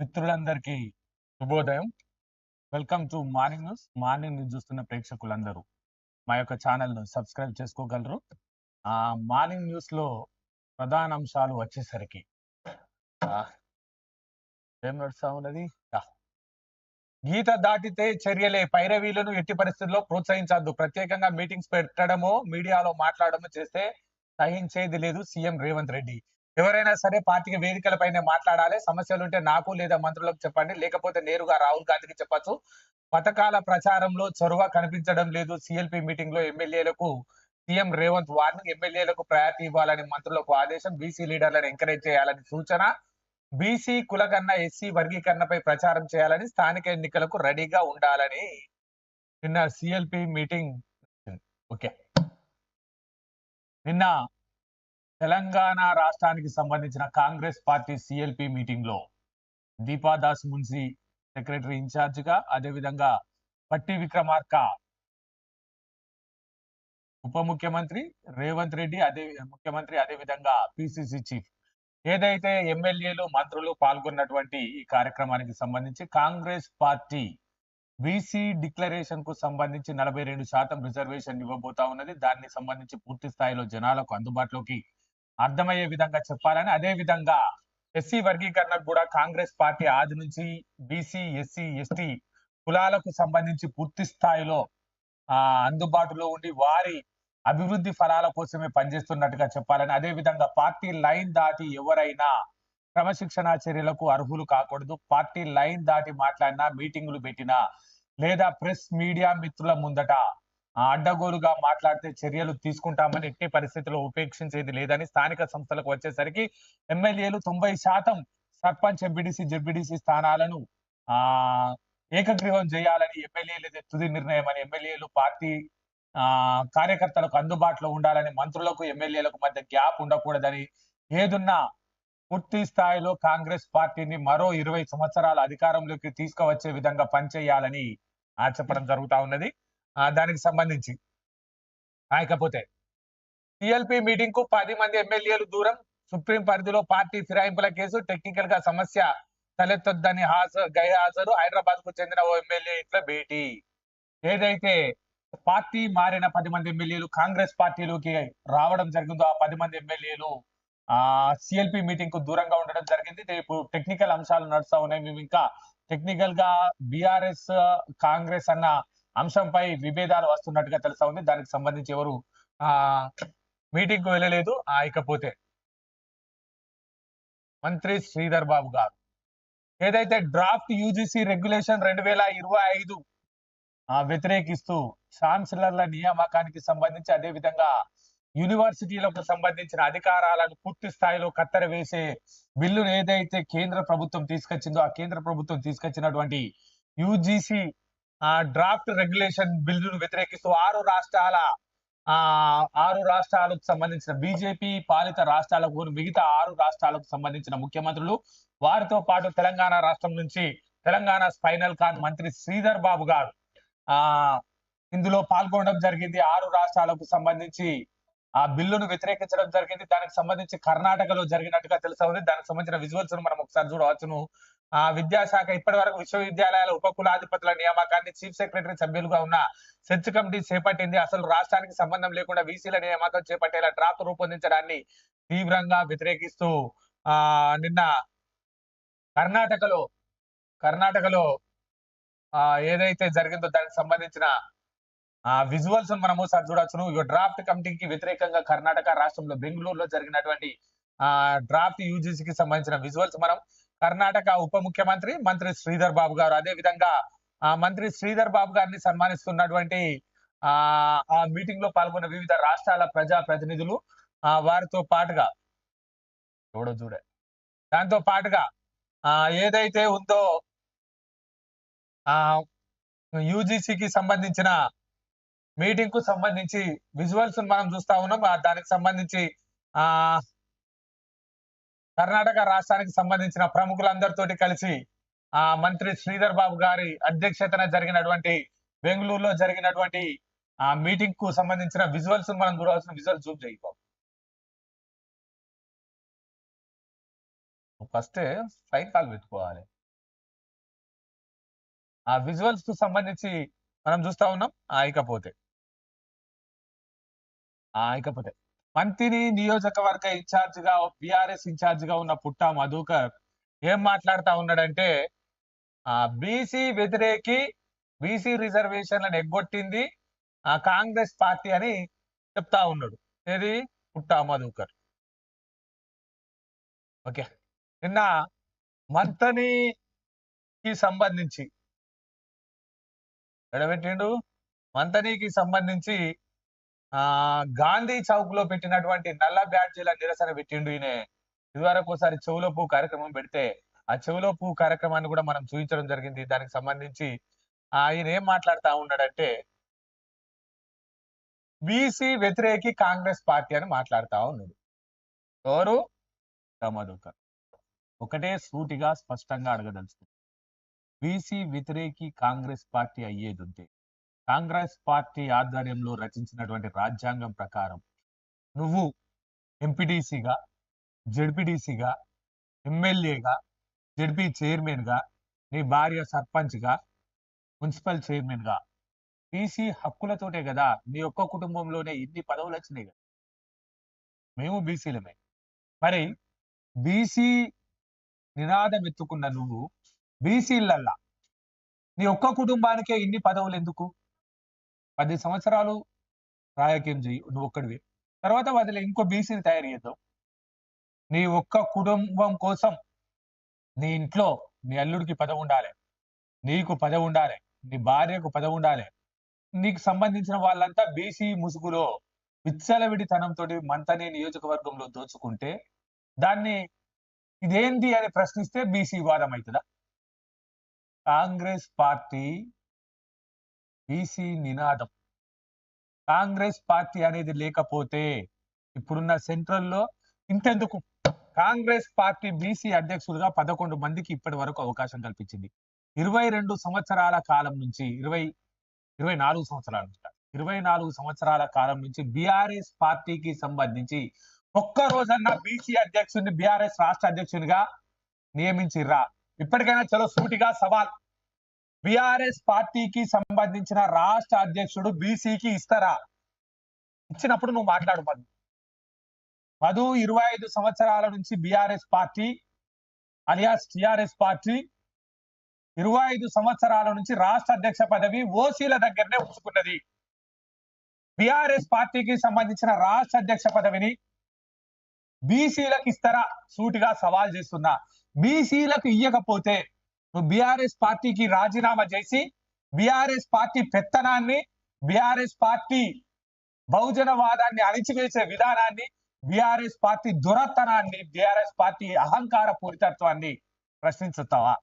మిత్రులందరికీ శుభోదయం. Welcome to morning news. Morning news చూస్తున్న ప్రేక్షకులందరూ మా యొక్క ఛానల్‌ను సబ్స్క్రైబ్ చేసుకోగలరు. మార్నింగ్ న్యూస్‌లో ప్రధాన అంశాలు వచ్చేసరికి ఏం నడుస్తా ఉన్నది? గీత దాటితే చర్యలే పైరవీలను ఎట్టి పరిస్థితుల్లో ప్రోత్సహించద్దు ప్రత్యేకంగా మీటింగ్స్ పెట్టడమో, మీడియాలో మాట్లాడడమో చేస్తే సహించేది లేదు సీఎం రేవంత్ రెడ్డి. ఎవరైనా సరే పార్టీకి వేదికలపైనే మాట్లాడాలి. సమస్యలుంటే నాకు లేదా మంత్రులకు చెప్పండి. లేకపోతే నేరుగా రాహుల్ గాంధీకి చెప్పొచ్చు. పథకాల ప్రచారంలో చొరవ కనిపించడం లేదు. సిఎల్పి మీటింగ్లో ఎమ్మెల్యేలకు సీఎం రేవంత్ వార్నింగ్. ఎమ్మెల్యేలకు ప్రయారిటీ ఇవ్వాలని మంత్రులకు ఆదేశం. బీసీ లీడర్లను ఎంకరేజ్ చేయాలని సూచన. బీసీ కులగన్న ఎస్సీ వర్గీకరణపై ప్రచారం చేయాలని స్థానిక ఎన్నికలకు రెడీగా ఉండాలని నిన్న సిఎల్పి మీటింగ్ ఓకే. నిన్న తెలంగాణ రాష్ట్రానికి సంబంధించిన కాంగ్రెస్ పార్టీ సిఎల్పి మీటింగ్లో దీపాదాస్ మున్షి సెక్రటరీ ఇన్ఛార్జిగా అదేవిధంగా పట్టి విక్రమార్క ఉప ముఖ్యమంత్రి, రేవంత్ రెడ్డి అదే ముఖ్యమంత్రి అదేవిధంగా పిసిసి చీఫ్ ఏదైతే ఎమ్మెల్యేలు, మంత్రులు పాల్గొన్నటువంటి ఈ కార్యక్రమానికి సంబంధించి కాంగ్రెస్ పార్టీ బీసీ డిక్లరేషన్‌కు సంబంధించి 42% రిజర్వేషన్ ఇవ్వబోతా ఉన్నది. దానికి సంబంధించి పూర్తి స్థాయిలో జనాలకు అందుబాటులోకి అర్థమయ్యే విధంగా చెప్పాలని, అదే విధంగా ఎస్సీ వర్గీకరణకు కూడా కాంగ్రెస్ పార్టీ ఆది నుంచి బీసీ, ఎస్సీ, ఎస్టీ కులాలకు సంబంధించి పూర్తి స్థాయిలో ఆ అందుబాటులో ఉండి వారి అభివృద్ధి ఫలాల కోసమే పనిచేస్తున్నట్టుగా చెప్పాలని, అదే విధంగా పార్టీ లైన్ దాటి ఎవరైనా క్రమశిక్షణా చర్యలకు అర్హులు కాకూడదు. పార్టీ లైన్ దాటి మాట్లాడినా, మీటింగులు పెట్టినా లేదా ప్రెస్, మీడియా మిత్రుల ముందట అడ్డగోలుగా మాట్లాడితే చర్యలు తీసుకుంటామని ఎట్టి పరిస్థితుల్లో ఉపేక్షించేది లేదని స్థానిక సంస్థలకు వచ్చేసరికి ఎమ్మెల్యేలు 90% సర్పంచ్, ఎంపీడీసీ జెడ్పీటీసీ స్థానాలను ఆ ఏకగ్రీవం చేయాలని ఎమ్మెల్యేలు తుది నిర్ణయం అని ఎమ్మెల్యేలు పార్టీ ఆ కార్యకర్తలకు అందుబాటులో ఉండాలని మంత్రులకు, ఎమ్మెల్యేలకు మధ్య గ్యాప్ ఉండకూడదని ఏదున్నా పూర్తి స్థాయిలో కాంగ్రెస్ పార్టీని మరో 20 సంవత్సరాల అధికారంలోకి తీసుకువచ్చే విధంగా పనిచేయాలని ఆహ్, చెప్పడం జరుగుతా ఉన్నది. దానికి సంబంధించి కాకపోతే ఇకపోతే సీఎల్పీ మీటింగ్‌కు 10 మంది ఎమ్మెల్యేలు దూరం. సుప్రీం పరిధిలో పార్టీ ఫిరాయింపుల కేసు టెక్నికల్‌గా సమస్య తలెత్తొద్దని హాజరు గైర్హాజరు హైదరాబాద్‌కు చెందిన ఓ ఎమ్మెల్యే ఇంట్లో భేటీ. ఏదైతే పార్టీ మారిన పది మంది ఎమ్మెల్యేలు కాంగ్రెస్ పార్టీలోకి రావడం జరిగిందో ఆ పది మంది ఎమ్మెల్యేలు సిఎల్పి మీటింగ్కు దూరంగా ఉండడం జరిగింది. రేపు టెక్నికల్ అంశాలు నడుస్తా ఉన్నాయి. మేము ఇంకా టెక్నికల్గా బిఆర్ఎస్ కాంగ్రెస్ అన్న అంశంపై విభేదాలు వస్తున్నట్టుగా తెలుసా ఉంది. దానికి సంబంధించి ఎవరు మీటింగ్కు వెళ్ళలేదు. ఆ! ఇకపోతే మంత్రి శ్రీధర్ బాబు గారు ఏదైతే డ్రాఫ్ట్ యూజీసీ రెగ్యులేషన్ రెండు వేల ఇరవై ఐదు వ్యతిరేకిస్తూ ఛాన్సలర్ల నియామకానికి సంబంధించి అదే విధంగా యూనివర్సిటీలకు సంబంధించిన అధికారాలను పూర్తి స్థాయిలో కత్తెర వేసే బిల్లును ఏదైతే కేంద్ర ప్రభుత్వం తీసుకొచ్చిందో ఆ కేంద్ర ప్రభుత్వం తీసుకొచ్చినటువంటి యూజీసీ డ్రాఫ్ట్ రెగ్యులేషన్ బిల్లును వ్యతిరేకిస్తూ ఆరు రాష్ట్రాల ఆరు రాష్ట్రాలకు సంబంధించిన బీజేపీ పాలిత రాష్ట్రాలకు మిగతా ఆరు రాష్ట్రాలకు సంబంధించిన ముఖ్యమంత్రులు వారితో పాటు తెలంగాణ రాష్ట్రం నుంచి తెలంగాణ స్పైనల్ కార్డ్ మంత్రి శ్రీధర్ బాబు గారు ఆ ఇందులో పాల్గొనడం జరిగింది. ఆరు రాష్ట్రాలకు సంబంధించి ఆ బిల్లును వ్యతిరేకించడం జరిగింది. దానికి సంబంధించి కర్ణాటకలో జరిగినట్టుగా తెలుసా ఉంది. దానికి సంబంధించిన విజువల్స్ మనం ఒకసారి చూడవచ్చును. ఆ విద్యాశాఖ ఇప్పటివరకు విశ్వవిద్యాలయాల ఉప కులాధిపతుల నియామకాన్ని చీఫ్ సెక్రటరీ సభ్యులుగా ఉన్న సెర్చ్ కమిటీ చేపట్టింది. అసలు రాష్ట్రానికి సంబంధం లేకుండా వీసీల నియామకం చేపట్టేలా డ్రాఫ్ట్ రూపొందించడాన్ని తీవ్రంగా వ్యతిరేకిస్తూ ఆ నిన్న కర్ణాటకలో కర్ణాటకలో ఆ ఏదైతే జరిగిందో దానికి సంబంధించిన ఆ విజువల్స్ మనము సార్ చూడొచ్చును. ఈ డ్రాఫ్ట్ కమిటీకి వ్యతిరేకంగా కర్ణాటక రాష్ట్రంలో బెంగళూరులో జరిగినటువంటి ఆ డ్రాఫ్ట్ యూజీసీకి సంబంధించిన విజువల్స్ మనం కర్ణాటక ఉప ముఖ్యమంత్రి మంత్రి శ్రీధర్ బాబు గారు అదే విధంగా మంత్రి శ్రీధర్ బాబు గారిని సన్మానిస్తున్నటువంటి ఆ ఆ మీటింగ్‌లో పాల్గొన్న వివిధ రాష్ట్రాల ప్రజా ప్రతినిధులు వారితో పాటుగా ఎవడో చూడే దాంతో పాటుగా ఆ ఏదైతే ఉందో ఆ యూజీసీకి సంబంధించిన మీటింగ్కు సంబంధించి విజువల్స్ మనం చూస్తా ఉన్నాం. దానికి సంబంధించి ఆ కర్ణాటక రాష్ట్రానికి సంబంధించిన ప్రముఖులందరితోటి కలిసి ఆ మంత్రి శ్రీధర్ బాబు గారి అధ్యక్షతన జరిగినటువంటి బెంగళూరులో జరిగినటువంటి ఆ మీటింగ్కు సంబంధించిన విజువల్స్ మనం చూడాల్సిన విజువల్ జూమ్ చేయి ఫస్ట్ ఫ్లైట్ కాల్ పెట్టుకోవాలి. ఆ విజువల్స్కు సంబంధించి మనం చూస్తా ఉన్నాం ఆ ఇకపోతే. ఆ ఇకపోతే. మంతిని నియోజకవర్గ ఇన్ఛార్జ్గా బిఆర్ఎస్ ఇన్ఛార్జ్గా ఉన్న పుట్టా మధుకర్ ఏం మాట్లాడుతా ఉన్నాడంటే ఆ బీసీ వ్యతిరేకి బీసీ రిజర్వేషన్లను ఎగ్గొట్టింది ఆ కాంగ్రెస్ పార్టీ అని చెప్తా ఉన్నాడు. ఏది? పుట్టా మధుకర్. ఓకే. నిన్న మంతనికి సంబంధించి ఎడబెట్టిండు? మంతనికి సంబంధించి ఆ గాంధీ చౌక్లో పెట్టినటువంటి నల్ల బ్యాడ్జీల నిరసన పెట్టిండు ఈయన. ఇదివరకు ఒకసారి చెవులో పువ్వు కార్యక్రమం పెడితే ఆ చెవులో పువ్వు కార్యక్రమాన్ని కూడా మనం చూపించడం జరిగింది. దానికి సంబంధించి ఆయన ఏం మాట్లాడుతా ఉన్నాడంటే బీసీ వ్యతిరేకి కాంగ్రెస్ పార్టీ అని మాట్లాడుతా ఉన్నాడు. ఎవరు? మధుకర్ ఒకటే సూటిగా స్పష్టంగా అడగదలుచుకుంది బీసీ వ్యతిరేకి కాంగ్రెస్ పార్టీ అయ్యేది ఉంటే కాంగ్రెస్ పార్టీ ఆధ్వర్యంలో రచించినటువంటి రాజ్యాంగం ప్రకారం నువ్వు ఎంపీటీసీగా జడ్పీటీసీగా ఎమ్మెల్యేగా జడ్పీ చైర్మన్గా నీ భార్య సర్పంచ్గా మున్సిపల్ చైర్మన్గా బీసీ హక్కులతోటే కదా నీ ఒక్క కుటుంబంలోనే ఇన్ని పదవులు వచ్చినాయి కదా. మేము బీసీలమే. మరి బీసీ నినాదం ఎత్తుకున్న నువ్వు బీసీలల్లా. నీ ఒక్క కుటుంబానికే ఇన్ని పదవులు ఎందుకు? పది సంవత్సరాలు రాజకీయం చెయ్యి నువ్వు ఒక్కడివి. తర్వాత వదిలే ఇంకో బీసీని తయారు చేద్దాం. నీ ఒక్క కుటుంబం కోసం నీ ఇంట్లో నీ అల్లుడికి పదవి ఉండాలి. నీకు పదవి ఉండాలి. నీ భార్యకు పదవి ఉండాలి. నీకు సంబంధించిన వాళ్ళంతా బీసీ ముసుగులో విచ్చలవిడితనంతో మంతనే నియోజకవర్గంలో దోచుకుంటే దాన్ని ఇదేంటి అని ప్రశ్నిస్తే బీసీ వాదం అవుతుందా? కాంగ్రెస్ పార్టీ బీసీ నినాదం. కాంగ్రెస్ పార్టీ అనేది లేకపోతే ఇప్పుడున్న సెంట్రల్లో ఇంతెందుకు? కాంగ్రెస్ పార్టీ బీసీ అధ్యక్షులుగా పదకొండు మందికి ఇప్పటి వరకు అవకాశం కల్పించింది. ఇరవై రెండు సంవత్సరాల కాలం నుంచి ఇరవై ఇరవై నాలుగు సంవత్సరాల నుంచి ఇరవై నాలుగు సంవత్సరాల కాలం నుంచి బీఆర్ఎస్ పార్టీకి సంబంధించి ఒక్క రోజన్నా బీసీ అధ్యక్షుడిని బీఆర్ఎస్ రాష్ట్ర అధ్యక్షునిగా నియమించిర్రా? ఇప్పటికైనా చలో సూటిగా సవాల్. బీఆర్ఎస్ పార్టీకి సంబంధించిన రాష్ట్ర అధ్యక్షుడు బీసీకి ఇస్తారా? ఇచ్చినప్పుడు నువ్వు మాట్లాడు మధు. మధు ఇరవై ఐదు సంవత్సరాల నుంచి BRS party alias TRS party ఇరవై ఐదు సంవత్సరాల నుంచి రాష్ట్ర అధ్యక్ష పదవి ఓసీల దగ్గరనే ఉంచుకున్నది. బీఆర్ఎస్ పార్టీకి సంబంధించిన రాష్ట్ర అధ్యక్ష పదవిని బీసీలకు ఇస్తారా? సూటిగా సవాల్ చేస్తున్నా. బీసీలకు ఇయ్యకపోతే నువ్వు బీఆర్ఎస్ పార్టీకి రాజీనామా చేసి బీఆర్ఎస్ పార్టీ పెత్తనాన్ని బీఆర్ఎస్ పార్టీ బహుజనవాదాన్ని అణిచివేసే విధానాన్ని బీఆర్ఎస్ పార్టీ దురత్తనాన్ని బీఆర్ఎస్ పార్టీ అహంకార పూరితత్వాన్ని ప్రశ్నించుతావా?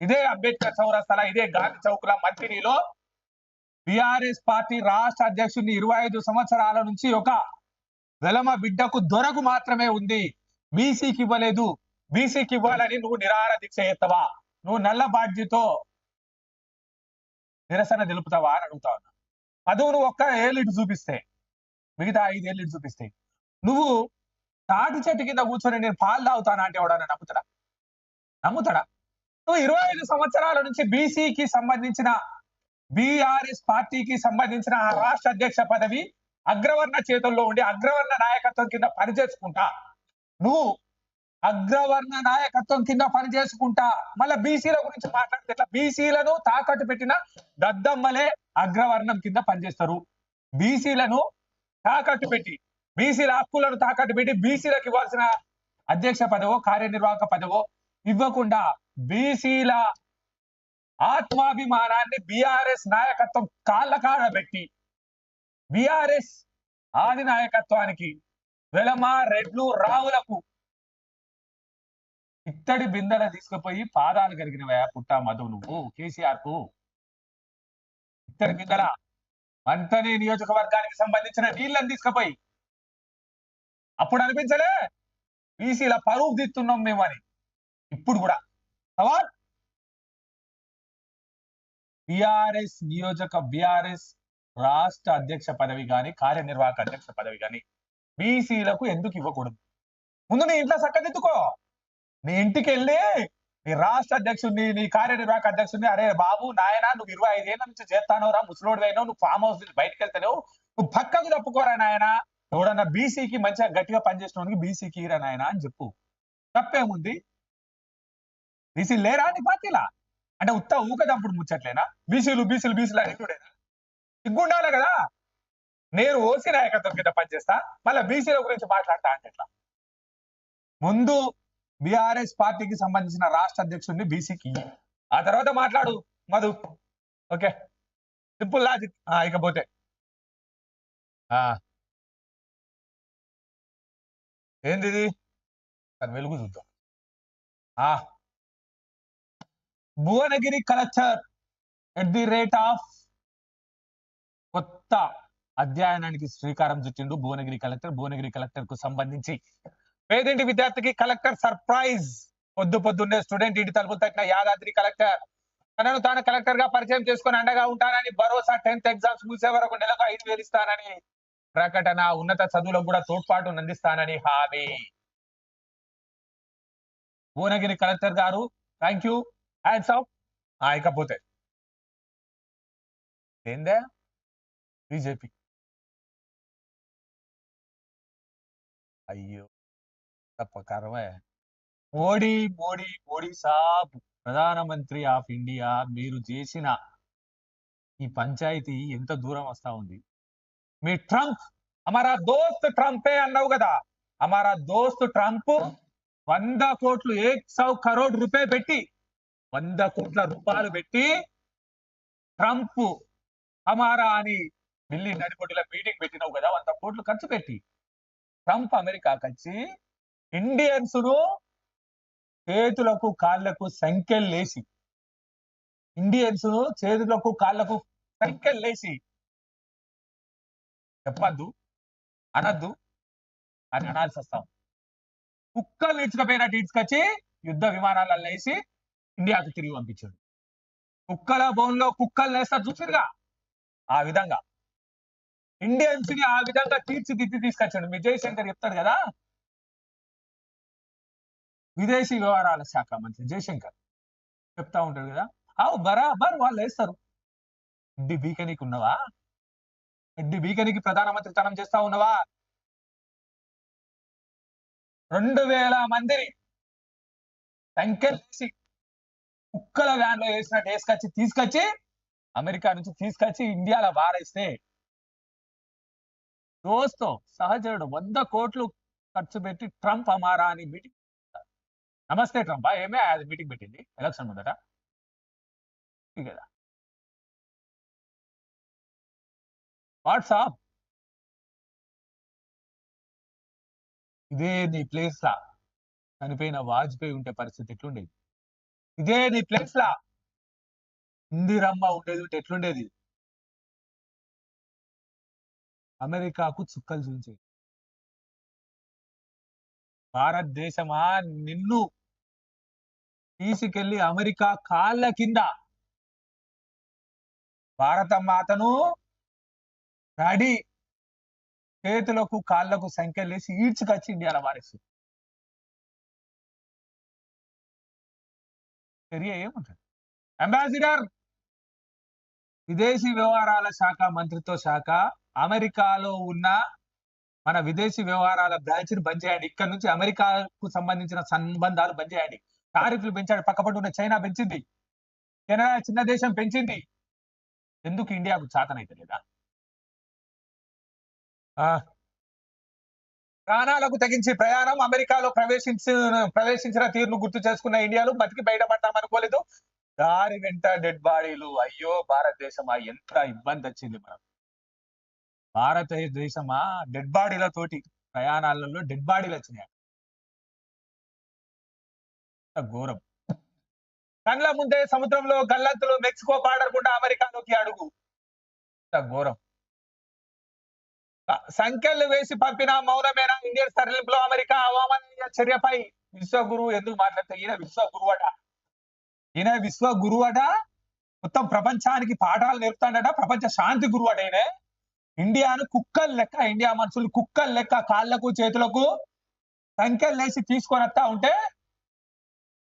ఇదే అంబేద్కర్ చౌరస్తల ఇదే గాంధీ చౌక్ల మంత్రిలో బీఆర్ఎస్ పార్టీ రాష్ట్ర అధ్యక్షుడిని ఇరవై ఐదు సంవత్సరాల నుంచి ఒక వెలమ బిడ్డకు దొరకు మాత్రమే ఉంది. బీసీకి ఇవ్వలేదు. బీసీకి ఇవ్వాలని నువ్వు నిరాహార దీక్ష చేస్తావా? నువ్వు నల్ల బాధ్యతో నిరసన తెలుపుతావా అని అడుగుతా ఉన్నా. అదువు నువ్వు ఒక్క ఏళ్ళు చూపిస్తే మిగతా ఐదు ఏళ్ళు చూపిస్తే నువ్వు తాటి చెట్టు కింద కూర్చొని నేను పాలు తాగుతానా అంటే ఎవడన్నా నమ్ముతాడా? నమ్ముతాడా? నువ్వు ఇరవై ఐదు సంవత్సరాల నుంచి బీసీకి సంబంధించిన బీఆర్ఎస్ పార్టీకి సంబంధించిన ఆ రాష్ట్ర అధ్యక్ష పదవి అగ్రవర్ణ చేతుల్లో ఉండి అగ్రవర్ణ నాయకత్వం కింద పనిచేసుకుంటా. నువ్వు అగ్రవర్ణ నాయకత్వం కింద పనిచేసుకుంటా మళ్ళీ బీసీల గురించి మాట్లాడితే ఎట్లా? బీసీలను తాకట్టు పెట్టిన దద్దమ్మలే అగ్రవర్ణం కింద పనిచేస్తారు బీసీలను తాకట్టు పెట్టి బీసీల హక్కులను తాకట్టు పెట్టి బీసీలకు ఇవ్వాల్సిన అధ్యక్ష పదవో కార్యనిర్వాహక పదవో ఇవ్వకుండా బీసీల ఆత్మాభిమానాన్ని బీఆర్ఎస్ నాయకత్వం కాళ్ళ కాడ పెట్టి బీఆర్ఎస్ ఆది నాయకత్వానికి వెలమ రెడ్లు రావులకు ఇత్తడి బిందెల తీసుకుపోయి పాదాలు కలిగినవా పుట్టా మధువు నువ్వు కేసీఆర్కు ఇత్తడి బిందెల. మంతని నియోజకవర్గానికి సంబంధించిన నీళ్ళని తీసుకుపోయి. అప్పుడు అనిపించలే బీసీల పరువు దిస్తున్నాం మేము అని ఇప్పుడు కూడా. సవాల్? బిఆర్ఎస్ నియోజక బిఆర్ఎస్ రాష్ట్ర అధ్యక్ష పదవి గాని కార్యనిర్వాహక అధ్యక్ష పదవి గాని బీసీలకు ఎందుకు ఇవ్వకూడదు? ముందు నీ ఇంట్లో సక్కదిద్దుకో. నీ ఇంటికి వెళ్ళి నీ రాష్ట్ర అధ్యక్షుడిని నీ కార్యనిర్వాహక అధ్యక్షుడిని అరే బాబు నాయన నువ్వు ఇరవై ఐదేళ్ళ నుంచి చేస్తానో రా ముసలోడు అయినావు నువ్వు ఫామ్ హౌస్ నుంచి బయటకు వెళ్తావు నువ్వు పక్కకు తప్పుకోరా నాయన ఎవడన్నా బీసీకి మంచిగా గట్టిగా పనిచేసిన బీసీకి ఇరా నాయన అని చెప్పు. తప్పేముంది? బీసీ లేరా నీ పార్టీలా? అంటే ఉత్త ఊకదంపుడు ముచ్చట్లేనా? బీసీలు బీసీలు బీసీలు అనేటోడేనా సిగ్గుండాలి కదా? నేను ఓసీ నాయకత్వం కింద పనిచేస్తా మళ్ళీ బీసీల గురించి మాట్లాడతా అంటే ఎట్లా? ముందు బీఆర్ఎస్ పార్టీకి సంబంధించిన రాష్ట్ర అధ్యక్షుడిని బీసీకి. ఆ తర్వాత మాట్లాడు మధు. ఓకే. Simple logic. ఇకపోతే ఏంది ఇది వెలుగు చూద్దాం. ఆ. Bhuvanagiri collector at the rate of కొత్త అధ్యయనానికి శ్రీకారం చుట్టిండు భువనగిరి కలెక్టర్. భువనగిరి కలెక్టర్కు సంబంధించి పేదింటి విద్యార్థికి కలెక్టర్ సర్ప్రైజ్. పొద్దు పొద్దున్నే స్టూడెంట్ ఇంటి తలుపులు తట్టిన యాదాద్రి కలెక్టర్. తనను తాను కలెక్టర్గా పరిచయం చేసుకుని అండగా ఉంటానని భరోసా టెన్త్ ఎగ్జామ్స్ ముగిసే వరకు నెలకు ఐదు వేలు ఇస్తానని ప్రకటన ఉన్నత చదువులకు కూడా తోడ్పాటు అందిస్తానని హామీ. భువనగిరి కలెక్టర్ గారు థ్యాంక్ యూ హ్యాండ్స్ ఆఫ్ ఇకపోతే. ఏందే? బీజేపీ. అయ్యో. తప్ప మోడీ మోడీ మోడీ సాబ్ ప్రధానమంత్రి ఆఫ్ ఇండియా మీరు చేసిన ఈ పంచాయతీ ఎంత దూరం వస్తా ఉంది? మీ ట్రంప్ అమారా దోస్త్ ట్రంపే అన్నావు కదా? అమారా దోస్త్ ట్రంప్ వంద కోట్లు ఏక్ సౌ కరోడ్ రూపాయ పెట్టి వంద కోట్ల రూపాయలు పెట్టి ట్రంప్ అమారా అని ఢిల్లీ నడిపొడిలో మీటింగ్ పెట్టినావు కదా వంద కోట్లు ఖర్చు పెట్టి. ట్రంప్ అమెరికాకి వచ్చి ఇండియన్స్ను చేతులకు కాళ్ళకు సంఖ్యలేసి ఇండియన్స్ను చేతులకు కాళ్ళకు సంఖ్యలేసి చెప్పద్దు అనద్దు అని అనాల్సి వస్తాం. కుక్కలు ఇచ్చుకపోయినట్టు ఇచ్చుకొచ్చి యుద్ధ విమానాలలో వేసి ఇండియాకు తిరిగి పంపించాడు. కుక్కల బోన్లో కుక్కలు వేస్తారు చూసిరుగా ఆ విధంగా. ఇండియన్స్ని ఆ విధంగా తీర్చిదిద్ది తీసుకొచ్చాడు. విజయ్ శంకర్ చెప్తాడు కదా విదేశీ వ్యవహారాల శాఖ మంత్రి జయశంకర్ చెప్తా ఉంటాడు కదా? అవు బరాబర్ వాళ్ళు వేస్తారు. ఎడ్డి బీకనీకి ఉన్నవా? ఎడ్డి బీకనీకి ప్రధానమంత్రి తనం చేస్తా ఉన్నవా? రెండు వేల మందిని సంఖ్యలేసి కుక్కల వ్యాన్లో వేసినట్టు వేసుకొచ్చి తీసుకొచ్చి అమెరికా నుంచి తీసుకొచ్చి ఇండియాలో వారేస్తే దోస్తో సహచరుడు వంద కోట్లు ఖర్చు పెట్టి ట్రంప్ అమారా అని మీటింగ్ నమస్తే ట్రంప్ ఏమే? అది మీటింగ్ పెట్టింది. ఎలక్షన్ ముందట. కదా వాట్సాప్. ఇదే నీ ప్లేస్ లా. చనిపోయిన వాజ్పేయి ఉంటే పరిస్థితి ఎట్లుండేది? ఇదే నీ ప్లేస్ లా. ఇందిరమ్మ ఉండేది ఉంటే ఎట్లుండేది? అమెరికాకు చుక్కలు చూసేది భారతదేశమా? నిన్ను తీసుకెళ్ళి అమెరికా కాళ్ళ కింద. భారత మాతను రెడీ చేతులకు కాళ్ళకు సంఖ్యలేసి ఈడ్చుకొచ్చి ఇండియాలో వారేస్తుంది చర్య ఏముంటుంది? అంబాసిడర్! విదేశీ వ్యవహారాల శాఖ మంత్రిత్వ శాఖ అమెరికాలో ఉన్న మన విదేశీ వ్యవహారాల బ్రాంచ్ని బంద్ చేయండి. ఇక్కడ నుంచి అమెరికాకు సంబంధించిన సంబంధాలు బంద్ చేయండి. టారిఫ్లు పెంచాడు. పక్కపట్టు ఉన్న చైనా పెంచింది. కెనడా చిన్న దేశం పెంచింది. ఎందుకు ఇండియాకు చాతనైతే లేదా? ఆ, ప్రాణాలకు తెగించి ప్రయాణం అమెరికాలో ప్రవేశించి ప్రవేశించిన తీరును గుర్తు చేసుకున్న ఇండియాలో బతికి బయటపడతామనుకోలేదు. దారి వెంట డెడ్ బాడీలు. అయ్యో భారతదేశమా ఎంత ఇబ్బంది వచ్చింది మనం భారతదేశమా? డెడ్ బాడీలతోటి ప్రయాణాలలో డెడ్ బాడీలు వచ్చినాయి. ఘోరం. కండ్ల ముందే సముద్రంలో గల్లంతులు మెక్సికో బార్డర్ గుండా అమెరికాలోకి అడుగు. ఘోరం. సంఖ్యలు వేసి పంపిన మౌనమేనా? ఇండియన్ తరలింపులో అమెరికా అవమానీయ చర్యపై విశ్వగురువు ఎందుకు మాట్లాడతాయి ఈయన విశ్వగురువు అట. ఈయన విశ్వగురువు అట. మొత్తం ప్రపంచానికి పాఠాలు నేర్పుతాడట. ప్రపంచ శాంతి గురువు అట ఈయన. ఇండియాను కుక్కలు లెక్క ఇండియా మనుషులు కుక్కలు లెక్క కాళ్ళకు చేతులకు సంఖ్యలు తీసుకొని వస్తా ఉంటే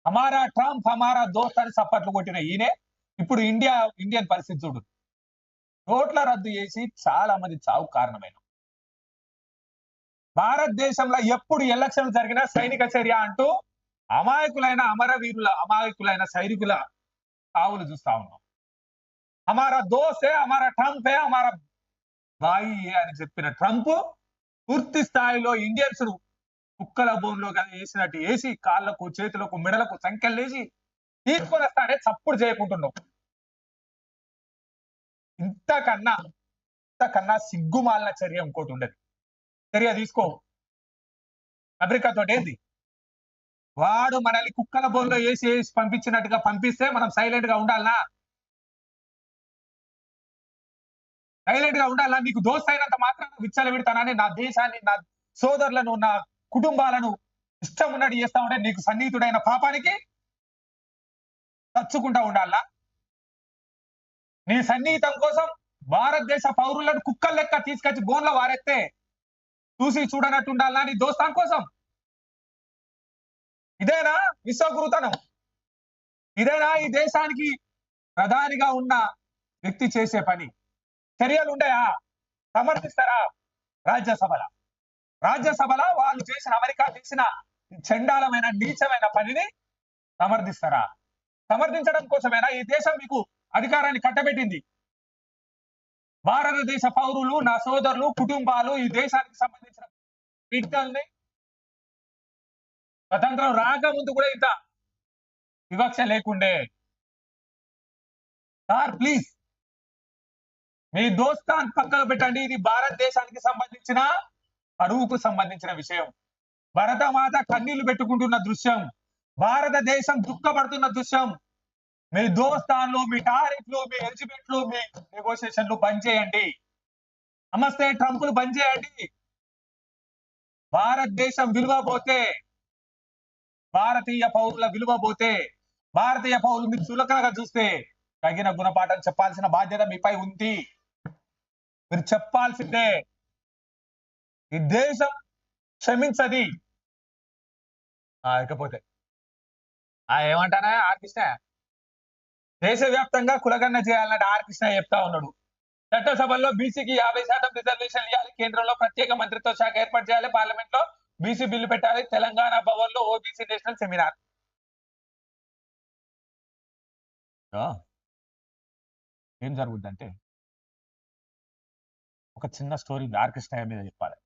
హమారా ట్రంప్ హమారా దోస్త్ అని సప్పట్లు కొట్టిన ఈయనే ఇప్పుడు ఇండియా ఇండియన్ పరిస్థితి చూడు. రోడ్ల రద్దు చేసి చాలా మంది చావు కారణమైన భారతదేశంలో ఎప్పుడు ఎలక్షన్లు జరిగినా సైనిక చర్య అంటూ అమాయకులైన అమరవీరుల అమాయకులైన సైనికుల చావులు చూస్తా ఉన్నాం. అమారా దోసే అమారా ట్రంపే అమారా బాయి అని చెప్పిన ట్రంప్ పూర్తి స్థాయిలో ఇండియన్స్ కుక్కల బోన్లో కదా వేసినట్టు వేసి కాళ్ళకు చేతులకు మెడలకు సంఖ్యలు వేసి తీసుకొని వస్తాడే చప్పుడు చేయకుంటున్నావు ఇంతకన్నా ఇంతకన్నా సిగ్గుమాలిన చర్య ఇంకోటి ఉండదు. చర్య తీసుకో. అమెరికా తోటి ఏంది? వాడు మనల్ని కుక్కల బోన్లో వేసి వేసి పంపించినట్టుగా పంపిస్తే మనం సైలెంట్గా ఉండాలనా? సైలెంట్గా ఉండాలా? నీకు దోస్త్ అయినంత మాత్రం విచ్చల పెడతానని నా దేశాన్ని నా సోదరులను నా కుటుంబాలను ఇష్టం ఉన్నట్టు చేస్తా ఉంటే నీకు సన్నిహితుడైన పాపానికి తచ్చుకుంటా ఉండాలా? నీ సన్నిహితం కోసం భారతదేశ పౌరులను కుక్కల లెక్క తీసుకొచ్చి బోన్లో వారెత్తే చూసి చూడనట్టు ఉండాలా నీ దోస్తాన్ కోసం? ఇదేనా విశ్వగురుతనం? ఇదేనా ఈ దేశానికి ప్రధానిగా ఉన్న వ్యక్తి చేసే పని? చర్యలు ఉంటాయా? సమర్థిస్తారా? రాజ్యసభల. రాజ్యసభలో వాళ్ళు చేసిన అమెరికా చేసిన చండాలమైన నీచమైన పనిని సమర్థిస్తారా? సమర్థించడం కోసమేనా? ఈ దేశం మీకు అధికారాన్ని కట్టబెట్టింది. భారతదేశ పౌరులు నా సోదరులు కుటుంబాలు ఈ దేశానికి సంబంధించిన బిడ్డల్ని స్వతంత్రం రాకముందు కూడా ఇంత వివక్ష లేకుండే. Sir please. మీ దోస్తాన్ పక్కన పెట్టండి. ఇది భారతదేశానికి సంబంధించిన అరువుకు సంబంధించిన విషయం. భరతమాత కన్నీళ్ళు పెట్టుకుంటున్న దృశ్యం. భారతదేశం దుఃఖపడుతున్న దృశ్యం. మీ దోస్తాన్లు మీ టారిఫ్లు మీ ఎలిజిబెట్లు మీ నెగోషియేషన్లు బంద్ చేయండి. నమస్తే ట్రంప్లు బంద్ చేయండి. భారతదేశం విలువ పోతే భారతీయ పౌరుల విలువ పోతే భారతీయ పౌరులు మీరు చులకనగా చూస్తే తగిన గుణపాఠం చెప్పాల్సిన బాధ్యత మీపై ఉంది. మీరు చెప్పాల్సిందే. ఈ దేశం క్షమించది. ఇకపోతే. ఆ ఏమంటానా? ఆర్ కృష్ణ. దేశవ్యాప్తంగా కులగన్న చేయాలంటే ఆర్ కృష్ణ చెప్తా ఉన్నాడు. చట్టసభల్లో బీసీకి యాభై శాతం రిజర్వేషన్ ఇవ్వాలి కేంద్రంలో ప్రత్యేక మంత్రిత్వ శాఖ ఏర్పాటు చేయాలి. పార్లమెంట్లో బీసీ బిల్లు పెట్టాలి. తెలంగాణ భవన్లో ఓబీసీ నేషనల్ సెమినార్. ఆ, ఏం జరుగుద్దంటే? ఒక చిన్న స్టోరీ ఆర్ మీద చెప్పాలి.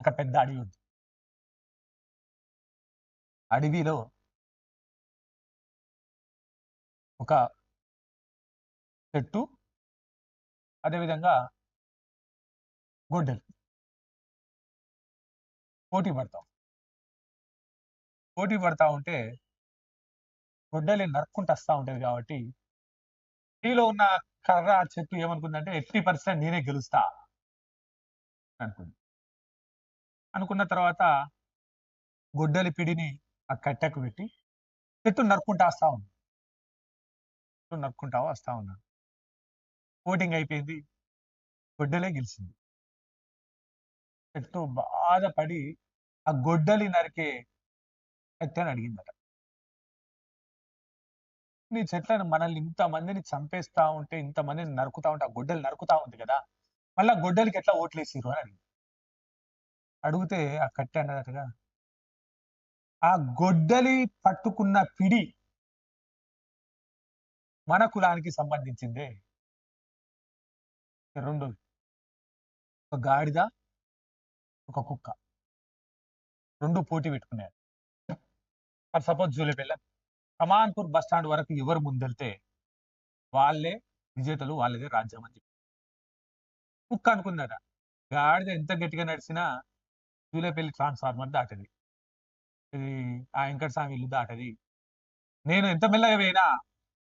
ఒక పెద్ద అడవి ఉంది. అడవిలో ఒక చెట్టు అదేవిధంగా గొడ్డలు. పోటీ పడతాం. పోటీ పడతా ఉంటే గొడ్డలి నరుక్కుంటూ వస్తూ ఉంటుంది కాబట్టి నీలో ఉన్న కర్ర ఆ చెట్టు ఏమనుకుందంటే ఎయిటీ పర్సెంట్ నేనే గెలుస్తా అనుకుంది. అనుకున్న తర్వాత గొడ్డలి పిడిని ఆ కట్టెకు పెట్టి చెట్టు నరుక్కుంటా వస్తా ఉంది. చెట్టు నరుక్కుంటా వస్తా ఉన్నాను ఓటింగ్ అయిపోయింది. గొడ్డలే గెలిచింది. చెట్టు బాధపడి ఆ గొడ్డలి నరికే కట్టెని అడిగిందట. నీ చెట్లను మనల్ని ఇంతమందిని చంపేస్తా ఉంటే ఇంతమందిని నరుకుతా ఉంటే ఆ గొడ్డలు నరుకుతా ఉంది కదా. మళ్ళీ గొడ్డలికి ఎట్లా ఓట్లేసిరు అని అడిగితే ఆ కట్టె అన్నదటగా ఆ గొడ్డలి పట్టుకున్న పిడి మన కులానికి సంబంధించిందే. రెండు ఒక గాడిద ఒక కుక్క. రెండు పోటీ పెట్టుకున్నారు for suppose Julepalli Kamanpur bus stand వరకు ఎవరు ముందెళ్తే వాళ్ళే విజేతలు వాళ్ళదే రాజ్యం అని చెప్పి. కుక్క అనుకుందట గాడిద ఎంత గట్టిగా నడిచినా జూలేపల్లి ట్రాన్స్ఫార్మర్ దాటది. ఇది ఆ వెంకట స్వామి ఇల్లు దాటది. నేను ఎంత మెల్లగా పోయినా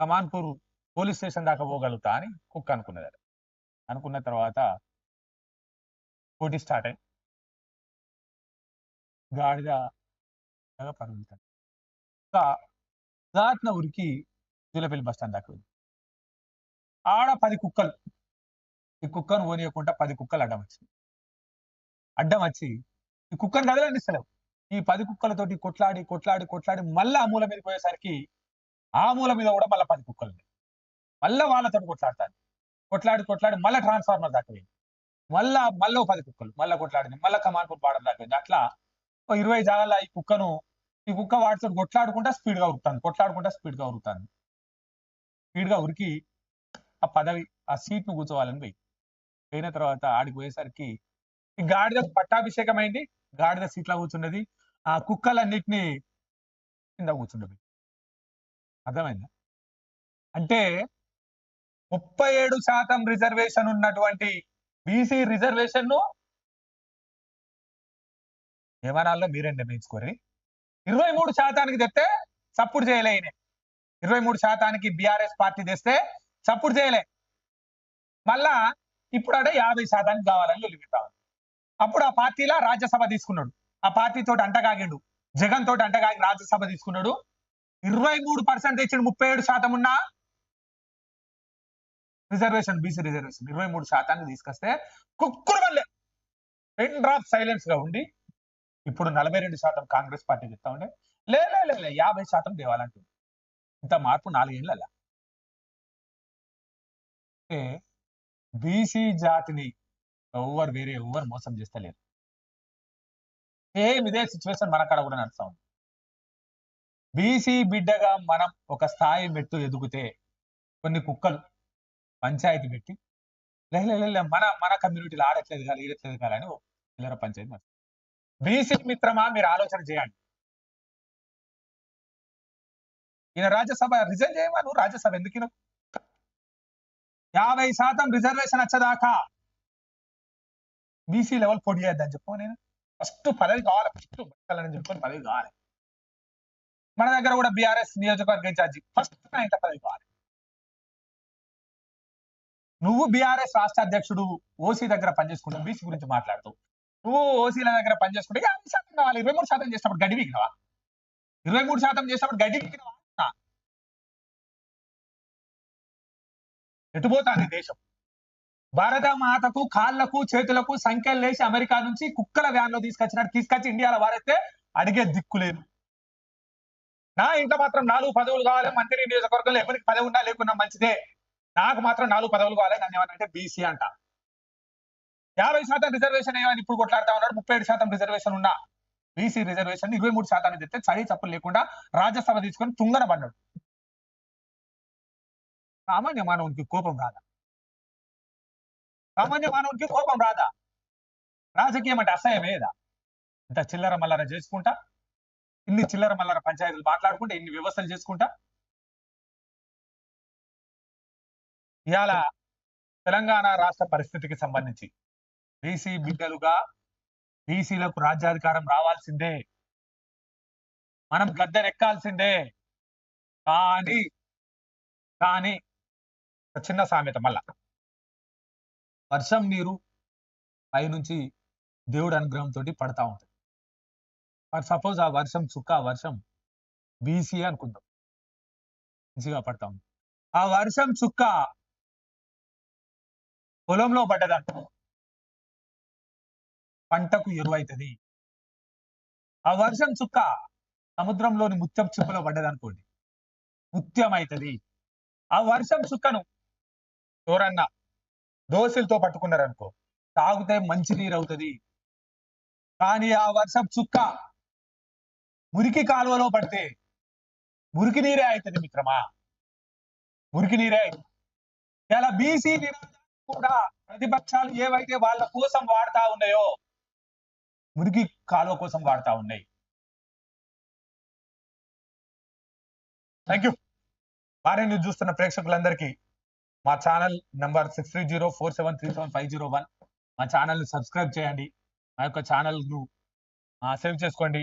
కమాన్పూర్ పోలీస్ స్టేషన్ దాకా పోగలుగుతా అని కుక్క అనుకున్నదట. అనుకున్న తర్వాత పోటీ స్టార్ట్ అయింది. గాడిద బాగా పరుగుతాడు దాటిన ఉరికి జూలపల్లి బస్ స్టాండ్ దాకా వెళ్ళి. ఆడ పది కుక్కలు ఈ కుక్కను ఓనియకుండా పది కుక్కలు అడ్డం వచ్చింది అడ్డం వచ్చి ఈ కుక్కను కదలనిస్తలేవు ఈ పది కుక్కలతోటి కొట్లాడి కొట్లాడి కొట్లాడి మళ్ళీ ఆ మూల మీద పోయేసరికి ఆ మూల మీద కూడా మళ్ళీ పది కుక్కలు ఉన్నాయి. మళ్ళీ వాళ్ళతో కొట్లాడతాను. కొట్లాడి కొట్లాడి మళ్ళీ ట్రాన్స్ఫార్మర్ దాకా పోయింది. మళ్ళా మళ్ళీ పది కుక్కలు మళ్ళీ కొట్లాడింది మళ్ళీ కమాన్పూర్ పాడడం దాకా అట్లా ఇరవై జాగాల ఈ కుక్కను ఈ కుక్క వాటితో కొట్లాడుకుంటా స్పీడ్గా ఉరుకుతాను కొట్లాడుకుంటా స్పీడ్గా ఉరుకుతాను స్పీడ్గా ఉరికి ఆ పదవి ఆ సీట్ను కూర్చోవాలని పోయి. పోయిన తర్వాత ఆడికి పోయేసరికి ఈ గాడిద పట్టాభిషేకం అయింది గాడిద సీట్లో కూర్చున్నది ఆ కుక్కలన్నిటినీ కింద కూర్చుండదు అర్థమైందా? అంటే ముప్పై ఏడు శాతం రిజర్వేషన్ ఉన్నటువంటి బీసీ రిజర్వేషన్ను ఏమనాలో మీరే నిర్ణయించుకోరి ఇరవై మూడు శాతానికి తెస్తే సప్పుడు చేయలే ఆయన ఇరవై మూడు శాతానికి బీఆర్ఎస్ పార్టీ తెస్తే సప్పుడు చేయలే. మళ్ళా ఇప్పుడు అంటే యాభై శాతానికి కావాలని లొలిపిస్తాం అప్పుడు ఆ పార్టీలా రాజ్యసభ తీసుకున్నాడు. ఆ పార్టీ తోటి అంటగాగిండు జగన్ తోటి అంటగాగి రాజ్యసభ తీసుకున్నాడు. ఇరవై మూడు పర్సెంట్ తెచ్చిండు ముప్పై ఏడు శాతం ఉన్న రిజర్వేషన్ బీసీ రిజర్వేషన్. ఇరవై మూడు శాతానికి తీసుకొస్తే కుక్కురు వల్లే పెన్ డ్రాప్ సైలెన్స్గా ఉండి ఇప్పుడు నలభై రెండు శాతం కాంగ్రెస్ పార్టీ చెప్తా ఉండే. లే లే, యాభై శాతం దేవాలంటుంది ఇంత మార్పు నాలుగేళ్ళ అంటే బీసీ జాతిని ఎవ్వరు వేరే ఎవ్వరు మోసం చేస్తలేరు. సేమ్ ఇదే సిచ్యువేషన్ మన కాడ కూడా నడుస్తా ఉంది. బీసీ బిడ్డగా మనం ఒక స్థాయి మెట్టు ఎదుగుతే కొన్ని కుక్కలు పంచాయతీ పెట్టి లే లే, మన మన కమ్యూనిటీలో ఆడట్లేదు కాదు ఈడట్లేదు కాదు అని చిల్లర పంచాయతీ బీసీ మిత్రమా? మీరు ఆలోచన చేయండి. ఈయన రాజ్యసభ రిజైన్ చేయమా నువ్వు? రాజ్యసభ ఎందుకు యాభై శాతం రిజర్వేషన్ వచ్చేదాకా బీసీ లెవెల్ పొడి చేద్దని చెప్పు నేను. ఫస్ట్ పదవి కావాలి. ఫస్ట్ బతకాలని చెప్పుకొని పదవి కావాలి. మన దగ్గర కూడా బీఆర్ఎస్ నియోజకవర్గ ఇన్ఛార్జి ఫస్ట్ ఇంత పదవి కావాలి. నువ్వు బీఆర్ఎస్ రాష్ట్ర అధ్యక్షుడు ఓసీ దగ్గర పనిచేసుకుంటావు బీసీ గురించి మాట్లాడుతావు నువ్వు ఓసీల దగ్గర పనిచేసుకుంటే యాభై శాతం కావాలి. ఇరవై మూడు శాతం చేసినప్పుడు గడ్డి వీకినవా ఇరవై మూడు శాతం చేసినప్పుడు గడ్డి వీకినవా ఎటుపోతాంది దేశం? భారత మాతకు కాళ్ళకు చేతులకు సంఖ్యలు లేచి అమెరికా నుంచి కుక్కల వ్యాన్లో తీసుకొచ్చినట్టు తీసుకొచ్చి ఇండియాలో వారైతే అడిగే దిక్కు లేదు. నా ఇంట్లో మాత్రం నాలుగు పదవులు కావాలి. మంత్రి నియోజకవర్గంలో ఎవరికి పదవి ఉన్నా లేకున్నా మంచిదే. నాకు మాత్రం నాలుగు పదవులు కావాలి. నన్ను ఏమన్నా బీసీ అంట. యాభై శాతం రిజర్వేషన్ ఏమని ఇప్పుడు కొట్లాడుతా ఉన్నాడు ముప్పై ఏడు శాతం రిజర్వేషన్ ఉన్నా బీసీ రిజర్వేషన్ ఇరవై మూడు శాతాన్ని తెస్తే చడి చప్పులు లేకుండా రాజ్యసభ తీసుకొని తుంగన పడ్డాడు. సామాన్య మానవునికి కోపం రాదా? సామాన్య మానవునికి కోపం రాదా? రాజకీయం అంటే అసహ్యమేదా ఇంత చిల్లర మల్లర చేసుకుంటా? ఇన్ని చిల్లర మల్లర పంచాయతీలు మాట్లాడుకుంటా? ఇన్ని వ్యవస్థలు చేసుకుంటా? ఇవాళ తెలంగాణ రాష్ట్ర పరిస్థితికి సంబంధించి బీసీ బిడ్డలుగా బీసీలకు రాజ్యాధికారం రావాల్సిందే. మనం గద్దెనెక్కాల్సిందే. కానీ కానీ చిన్న సామెత మళ్ళా. వర్షం నీరు పైనుంచి దేవుడు అనుగ్రహంతో పడతా ఉంటుంది. ఫర్ సపోజ్ ఆ వర్షం చుక్క వర్షం బీసీ అనుకుందాం. మంచిగా పడతా ఉంది. ఆ వర్షం చుక్క పొలంలో పడ్డదంట. పంటకు ఎరువైతుంది. ఆ వర్షం చుక్క సముద్రంలోని ముత్యం చిప్పలో పడ్డదనుకోండి. ముత్యం అవుతుంది ఆ వర్షం చుక్కను ఎవరన్నా దోశలతో పట్టుకున్నారనుకో తాగితే మంచినీరు అవుతుంది కానీ ఆ వర్షం చుక్క మురికి కాలువలో పడితే మురికి నీరే అవుతుంది మిత్రమా. మురికి నీరే ఇలా బీసీ కూడా ప్రతిపక్షాలు ఏవైతే వాళ్ళ కోసం వాడుతా ఉన్నాయో మురికి కాలువ కోసం వాడుతూ ఉన్నాయి. థ్యాంక్ యూ వారే న్యూస్ చూస్తున్న ప్రేక్షకులందరికీ మా channel number six three zero four seven three seven five zero one మా ఛానల్ని సబ్స్క్రైబ్ చేయండి. మా యొక్క ఛానల్ను సేవ్ చేసుకోండి.